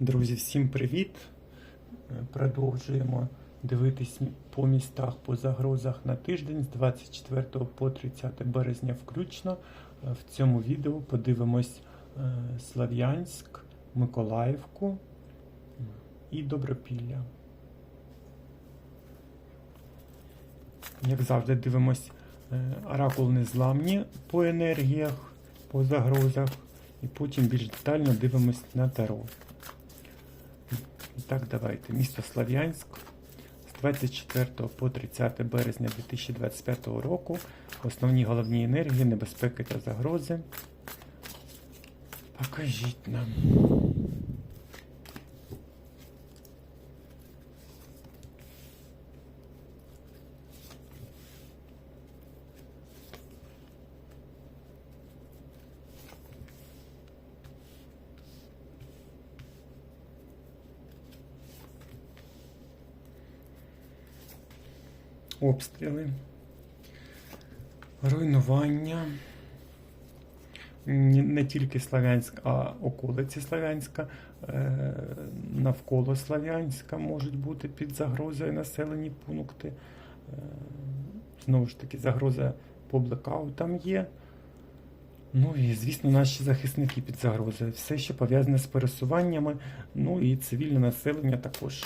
Друзі, всім привіт! Е, Продовжуємо дивитись по містах по загрозах на тиждень з 24 по 30 березня включно. Е, В цьому відео подивимось е, Слав'янськ, Миколаївку і Добропілля. Як завжди, дивимось оракул незламні по енергіях, по загрозах, і потім більш детально дивимось на таро. І так, давайте. Місто Слав'янськ з 24 по 30 березня 2025 року. Основні головні енергії, небезпеки та загрози. Покажіть нам. Обстріли, руйнування. Не тільки Славянськ, а околиці Славянська, е, навколо Славянська можуть бути під загрозою населені пункти. Е, Знову ж таки, загроза по блекаутам є. Ну і, звісно, наші захисники під загрозою. Все, що пов'язане з пересуваннями, ну і цивільне населення також.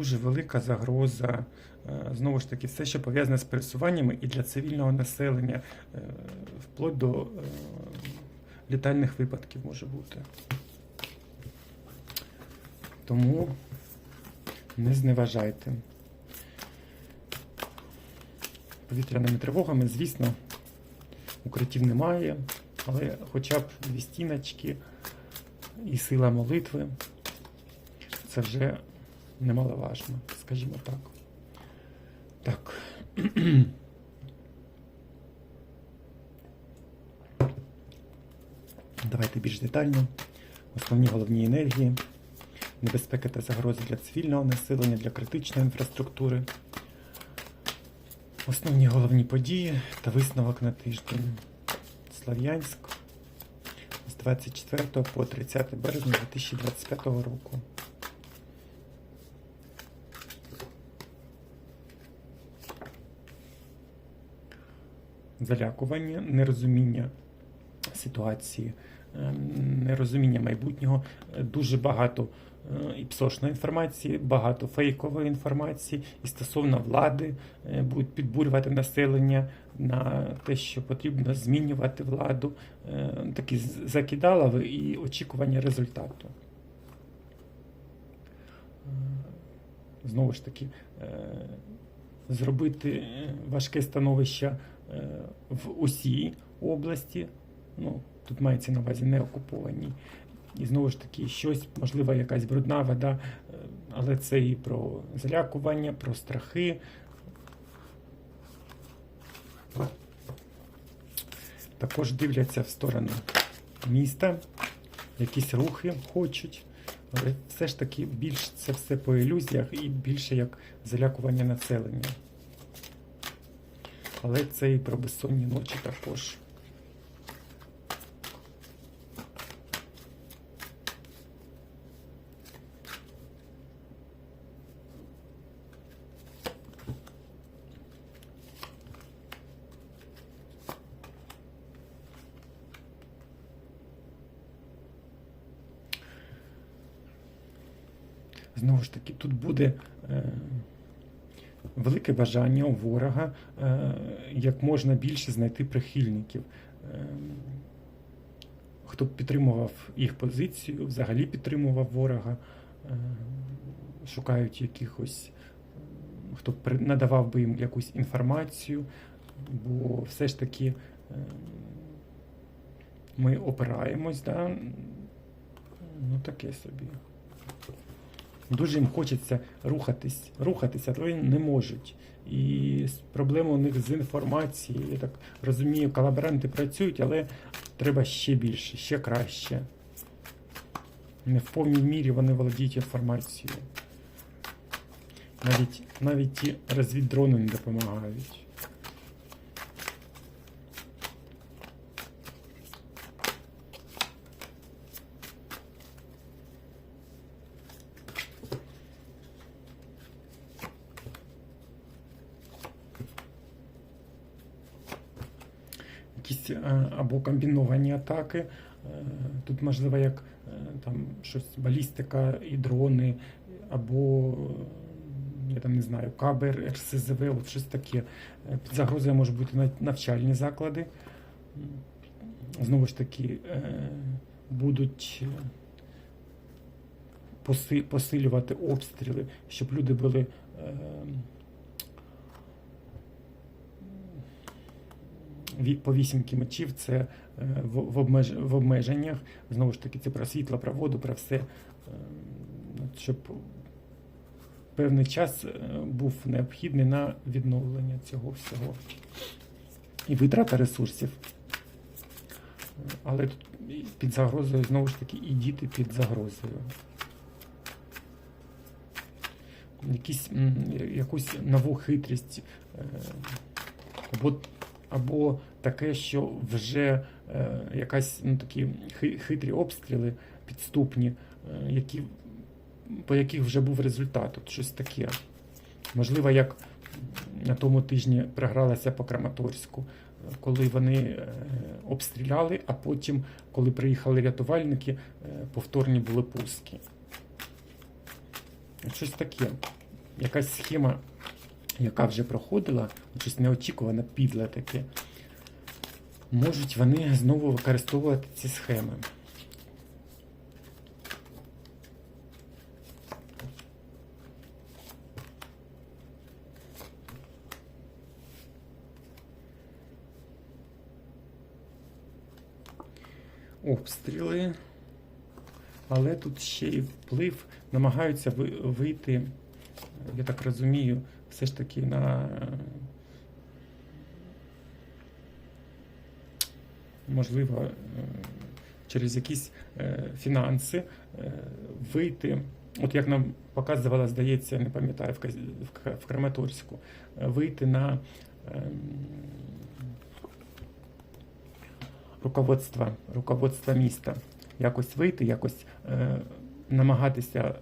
Дуже велика загроза. Е, Знову ж таки, все, що пов'язане з пересуваннями і для цивільного населення, е, вплоть до е, літальних випадків може бути. Тому не зневажайте. Повітряними тривогами, звісно, укриттів немає, але хоча б дві стіночки і сила молитви це вже немаловажно, скажімо так. Так. Давайте більш детально. Основні головні енергії, небезпеки та загрози для цивільного населення, для критичної інфраструктури. Основні головні події та висновок на тиждень. Слав'янськ з 24 по 30 березня 2025 року. Залякування, нерозуміння ситуації, е, нерозуміння майбутнього, Е, дуже багато е, і псошної інформації, багато фейкової інформації і стосовно влади е, будуть підбурювати населення на те, що потрібно змінювати владу, такі закидалови і очікування результату. Знову ж таки, зробити важке становище в усій області. Ну, тут мається на увазі не окупованій. І знову ж таки, щось, можливо, якась брудна вода, е, але це і про залякування, про страхи. Також дивляться в сторону міста, якісь рухи хочуть. Але все ж таки більш це все по ілюзіях і більше як залякування населення. Але це і про безсонні ночі також. Знову ж таки, тут буде е, велике бажання у ворога е, як можна більше знайти прихильників. Е, хто б підтримував їх позицію, взагалі підтримував ворога, е, шукають якихось, хто б надавав би їм якусь інформацію, бо все ж таки ми опираємось, да? ну таке собі. Дуже їм хочеться рухатись, рухатися, але не можуть. І проблема у них з інформацією. Я так розумію, колаборанти працюють, але треба ще більше, ще краще. Не в повній мірі вони володіють інформацією. Навіть, навіть ті розвіддрони не допомагають. Якісь е, або комбіновані атаки. Е, Тут можливо як е, там щось балістика і дрони, або е, я там не знаю, КАБР, РСЗВ, от щось таке. Під загрозою можуть бути нав- навчальні заклади. Знову ж таки, будуть посилювати обстріли, щоб люди були. е, ві- по вісімки мечів це е, в, в, обмеж, в обмеженнях. Знову ж таки, це про світло, про воду, про все. Е, Щоб певний час е, був необхідний на відновлення цього всього. І витрата ресурсів. Але тут під загрозою, знову ж таки, і діти під загрозою. Якісь, якусь нову хитрість. Або або таке, що вже е, якась ну, такі хитрі обстріли підступні, е, які, по яких вже був результат. От щось таке. Можливо, як на тому тижні програлася по Краматорську, коли вони е, обстріляли, а потім, коли приїхали рятувальники, повторні були пуски. Щось таке. Якась схема яка вже проходила, щось неочікуване, підле таке, можуть вони знову використовувати ці схеми. Обстріли. Але тут ще й вплив намагаються вийти, я так розумію, все ж таки на е, можливо е, через якісь е, фінанси вийти. От як нам показувала, здається, не пам'ятаю, в Краматорську, вийти на ем, руководство, руководство міста. Якось вийти, якось намагатися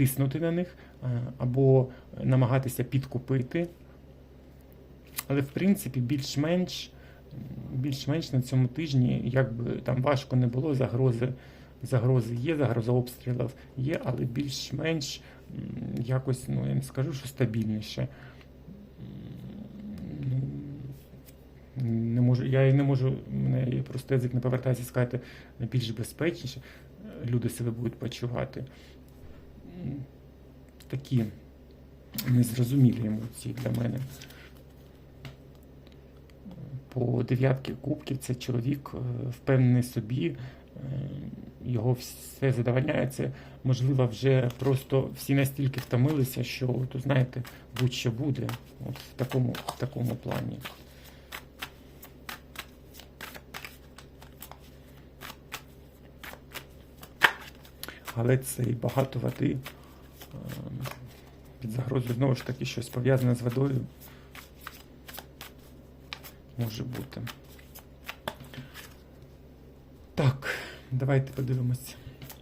тиснути на них е, або намагатися підкупити. Але в принципі більш-менш більш-менш на цьому тижні, як би там важко не було, загрози, загрози є, загроза обстрілів є, але більш-менш якось, ну я не скажу, що стабільніше. Не можу, я не можу, мене просто язик не повертається сказати більш безпечніше. Люди себе будуть почувати. Такі незрозумілі емоції для мене. По дев'ятки кубків це чоловік е, впевнений собі, е, його все задовольняється. Можливо, вже просто всі настільки втомилися, що, то знаєте, будь-що буде от в такому, в такому плані. Але це і багато води е, під загрозою знову ж таки щось пов'язане з водою може бути. Так, давайте подивимось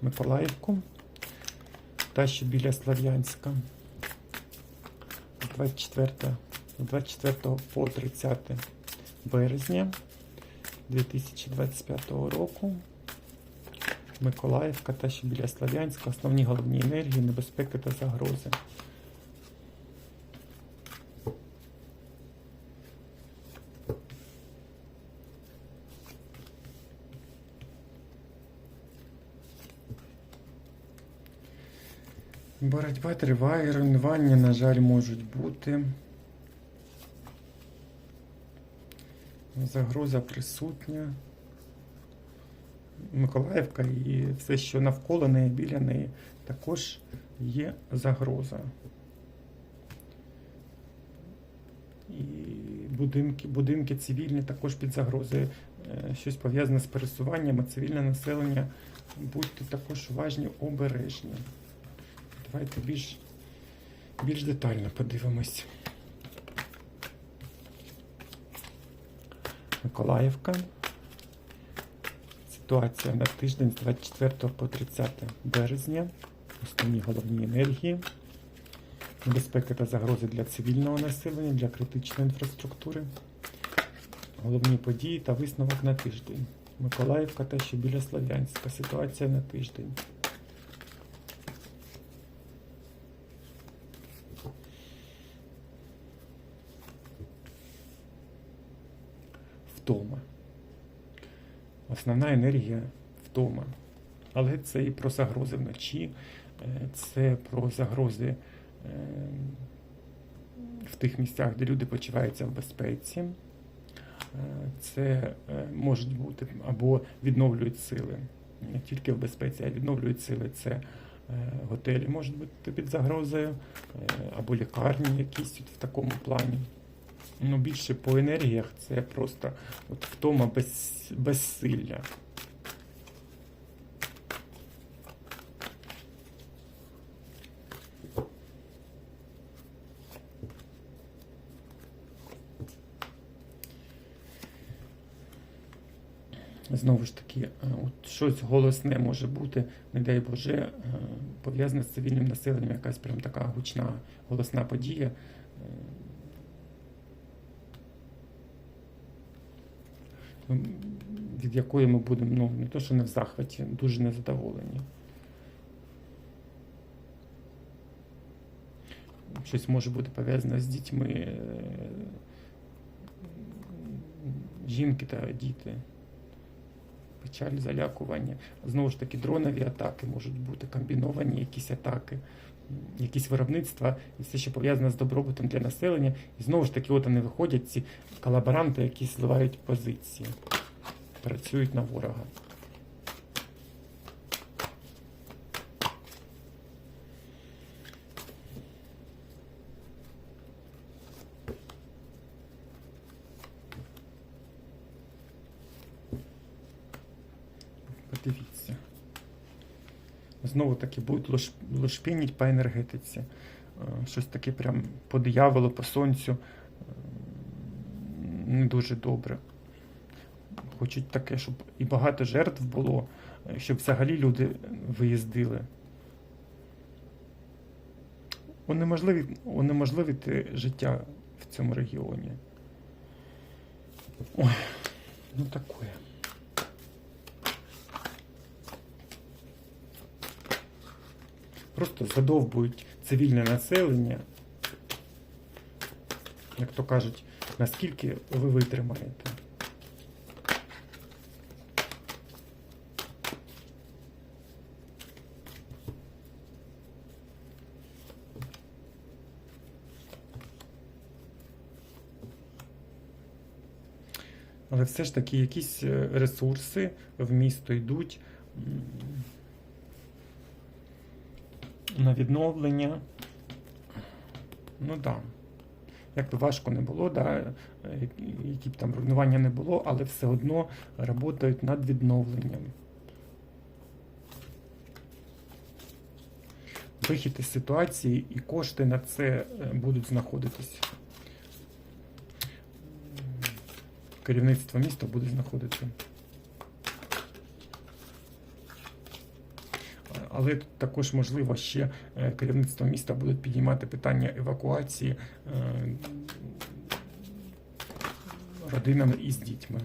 Миколаївку. Та, що біля 24, 24 по 30 березня 2025 року. Миколаївка та що біля Слов'янська. Основні головні енергії, небезпеки та загрози. Боротьба триває, руйнування, на жаль, можуть бути. Загроза присутня. Миколаївка і все, що навколо неї, біля неї, також є загроза. І будинки, будинки цивільні також під загрозою. е, щось пов'язане з пересуванням, а цивільне населення. Будьте також уважні, обережні. Давайте більш, більш детально подивимось. Миколаївка. Ситуація на тиждень з 24 по 30 березня. Основні головні енергії. Небезпеки та загрози для цивільного населення, для критичної інфраструктури. Головні події та висновок на тиждень. Миколаївка та ще біля Слов'янська. Ситуація на тиждень. Втома. Основна енергія втома. Але це і про загрози вночі, е, це про загрози е, в тих місцях, де люди почуваються в безпеці. Е, Це можуть бути або відновлюють сили. Не тільки в безпеці, а відновлюють сили. Це готелі можуть бути під загрозою, або лікарні якісь в такому плані. Ну, більше по енергіях це просто от втома без, безсилля. Знову ж таки, е, от щось голосне може бути, не дай Боже, е, пов'язане з цивільним населенням, якась прям така гучна голосна подія. Е, м, від якої ми будемо ну, не то, що не в захваті, дуже незадоволені. Щось може бути пов'язане з дітьми, е, жінки та діти. Печаль, залякування. Знову ж таки, дронові атаки можуть бути, комбіновані якісь атаки, якісь виробництва, і все, що пов'язане з добробутом для населення. І знову ж таки, от вони виходять, ці колаборанти, які зливають позиції, працюють на ворога. Подивіться. Знову таки будуть лош, лошпініть по енергетиці. Е, Щось таке прям по дияволу, по сонцю. Е, Не дуже добре. Хочуть таке, щоб і багато жертв було, е, щоб взагалі люди виїздили. Унеможливі- Унеможливити життя в цьому регіоні. Ой, ну таке. Просто задовбують цивільне населення, як то кажуть, наскільки ви витримаєте. Але все ж таки якісь е, ресурси в місто йдуть на відновлення. Ну так. Да. Як би важко не було, да, які б там руйнування не було, але все одно працюють над відновленням. Вихід із ситуації і кошти на це е, будуть знаходитись. Керівництво міста буде знаходити. Але тут також можливо ще е, керівництво міста буде підіймати питання евакуації е, родинами із дітьми.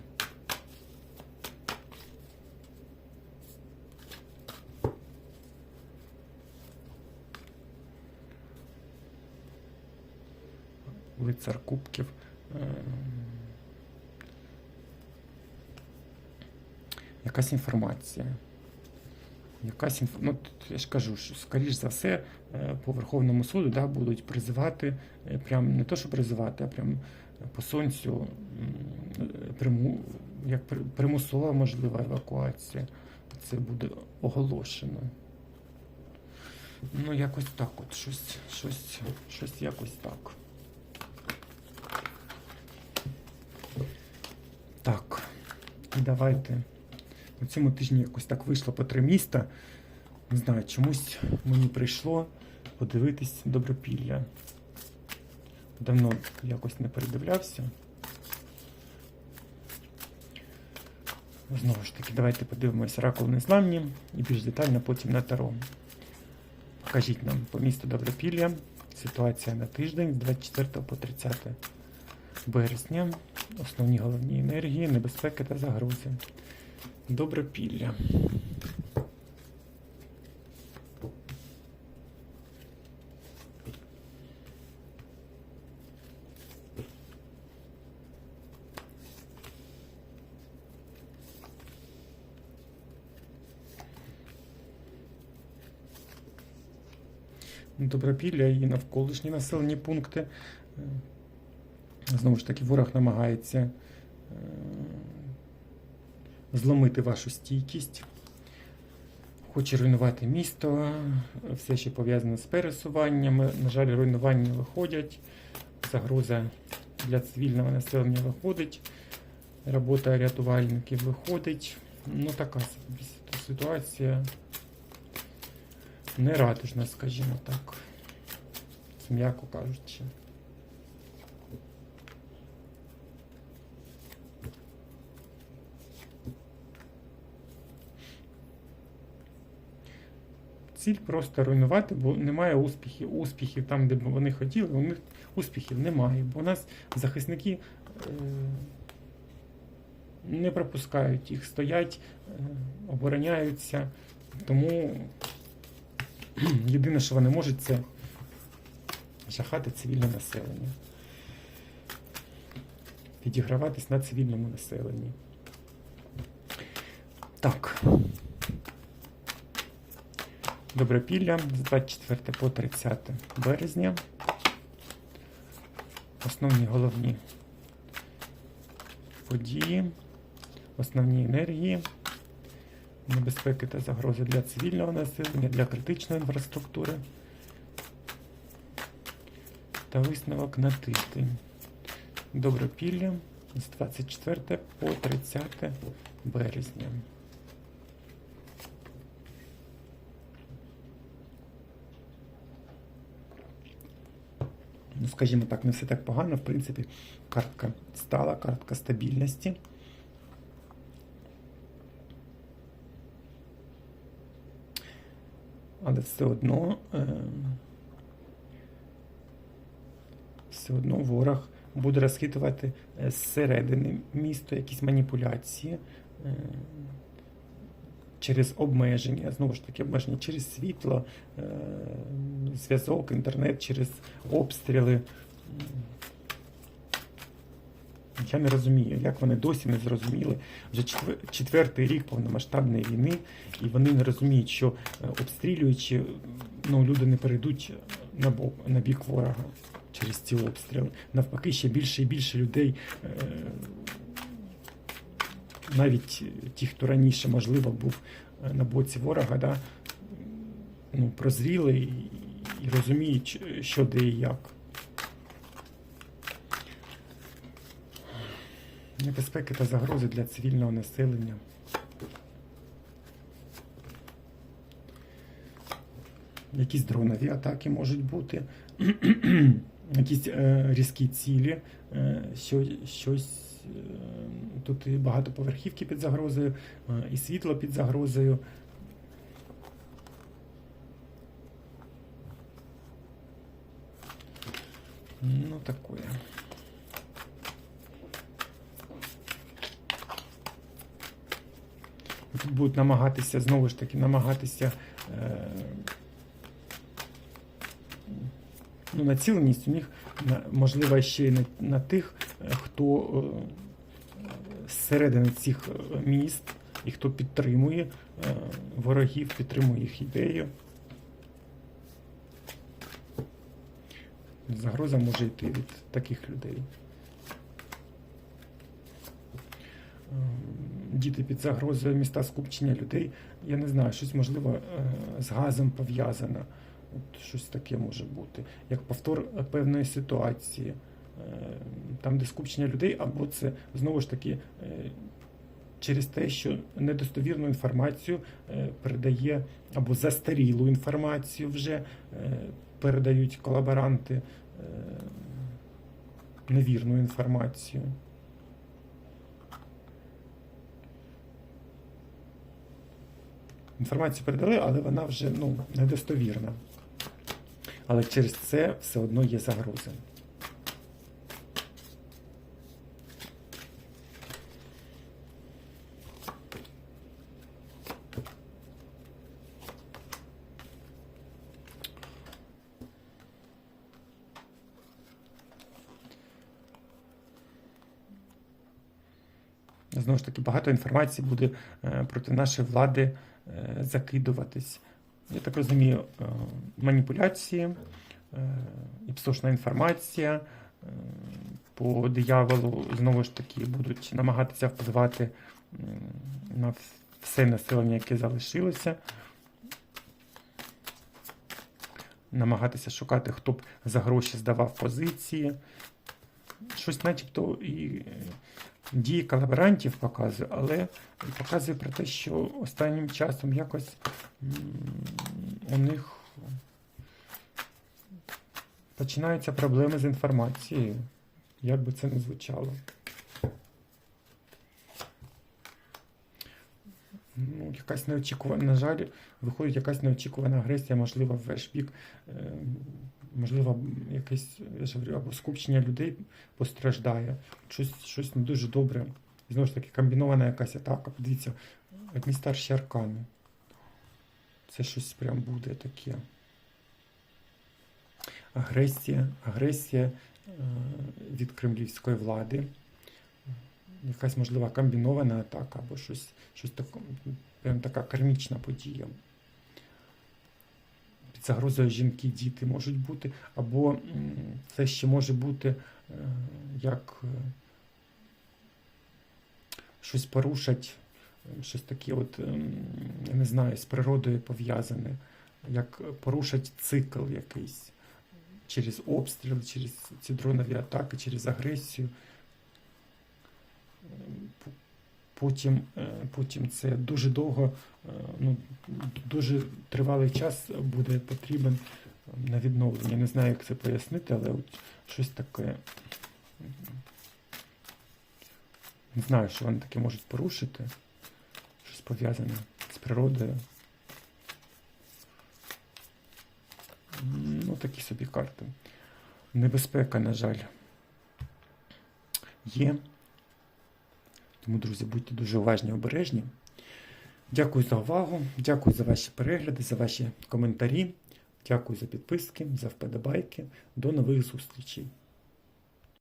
Лицар Кубків. е, Якась інформація. Якась інф... ну, я ж кажу, що скоріш за все е, по Верховному суду да, будуть призивати, е, прям не то, що призивати, а прям по сонцю е, приму... як примусова можлива евакуація. Це буде оголошено. Ну, якось так от, щось, щось, щось якось так. Так. Давайте. На цьому тижні якось так вийшло по три міста. Не знаю, чомусь мені прийшло подивитись добропілля. Давно якось не передивлявся. Знову ж таки, давайте подивимось ракул незламні і більш детально потім на таро. Покажіть нам по місту Добропілля. Ситуація на тиждень з 24 по 30 березня. Основні головні енергії, небезпеки та загрози. Добропілля. Добропілля і навколишні населені пункти. Е, Знову ж таки, ворог намагається е, зломити вашу стійкість. Хоче руйнувати місто, все ще пов'язане з пересуваннями. На жаль, руйнування виходять, загроза для цивільного населення виходить, робота рятувальників виходить. Ну, така ситуація нерадужна, скажімо так, м'яко кажучи. Ціль просто руйнувати, бо немає успіхів. Успіхів там, де б вони хотіли, у них успіхів немає. Бо у нас захисники е, не пропускають їх, стоять, е, обороняються. Тому єдине, що вони можуть, це жахати цивільне населення. Підіграватись на цивільному населенні. Так. Добропілля з 24 по 30 березня. Основні головні події, основні енергії, небезпеки та загрози для цивільного населення, для критичної інфраструктури та висновок на тиждень. Добропілля з 24 по 30 березня. Ну, скажімо так, не все так погано. В принципі, картка стала, картка стабільності. Але все одно, е, все одно ворог буде розхитувати е, зсередини місто якісь маніпуляції. Е, Через обмеження, знову ж таки, обмеження через світло, е, зв'язок, інтернет, через обстріли. Я не розумію, як вони досі не зрозуміли. Вже четвертий рік повномасштабної війни, і вони не розуміють, що е, обстрілюючи, ну, люди не перейдуть на бок, на бік ворога через ці обстріли. Навпаки, ще більше і більше людей. Е, навіть ті, хто раніше, можливо, був е, на боці ворога, да, ну, прозріли і, розуміють, що де і як. Небезпеки та загрози для цивільного населення. Якісь дронові атаки можуть бути, якісь е, різкі цілі, е, щось е, тут і багатоповерхівки під загрозою, е, і світло під загрозою. Ну, такое. Тут будуть намагатися, знову ж таки, намагатися е, ну, націленість у них можлива ще й на, на тих, е, хто е, зсередини цих міст і хто підтримує е, ворогів, підтримує їх ідею. Загроза може йти від таких людей. Ем, Діти під загрозою міста скупчення людей. Я не знаю, щось можливо е, з газом пов'язане. От щось таке може бути. Як повтор певної ситуації, там, де скупчення людей, або це знову ж таки е, через те, що недостовірну інформацію е, передає або застарілу інформацію вже е, передають колаборанти, е, невірну інформацію. Інформацію передали, але вона вже ну, недостовірна. Але через це все одно є загрози. Знову ж таки, багато інформації буде е, проти нашої влади е, закидуватись. Я так розумію, е, маніпуляції, е, і псошна інформація по дияволу знову ж таки будуть намагатися впливати на все населення, яке залишилося. Намагатися шукати, хто б за гроші здавав позиції. Щось начебто і дії колаборантів показує, але показує про те, що останнім часом якось у них починаються проблеми з інформацією. Як би це не звучало. Ну, якась неочікувана, на жаль, виходить якась неочікувана агресія, можливо, в ваш бік, е, можливо, якесь я ж говорю, або скупчення людей постраждає. Щось, щось не дуже добре. І знову ж таки, комбінована якась атака. Подивіться, одні старші аркани. Це щось прям буде таке. Агресія, агресія е, від кремлівської влади. Якась можлива комбінована атака або щось, щось таке, прям така кармічна подія. Загрозою жінки, діти можуть бути, або це ще може бути е, як е, щось порушать, щось таке, от, ем, я не знаю, з природою пов'язане, як порушать цикл якийсь через обстріл, через ці дронові атаки, через агресію. Потім, е, потім це дуже довго, е, ну, дуже тривалий час буде потрібен на відновлення. Не знаю, як це пояснити, але от щось таке. Не знаю, що вони таке можуть порушити. Щось пов'язане з природою. Ну, такі собі карти. Небезпека, на жаль, є. Тому, друзі, будьте дуже уважні і обережні. Дякую за увагу, дякую за ваші перегляди, за ваші коментарі. Дякую за підписки, за вподобайки. До нових зустрічей.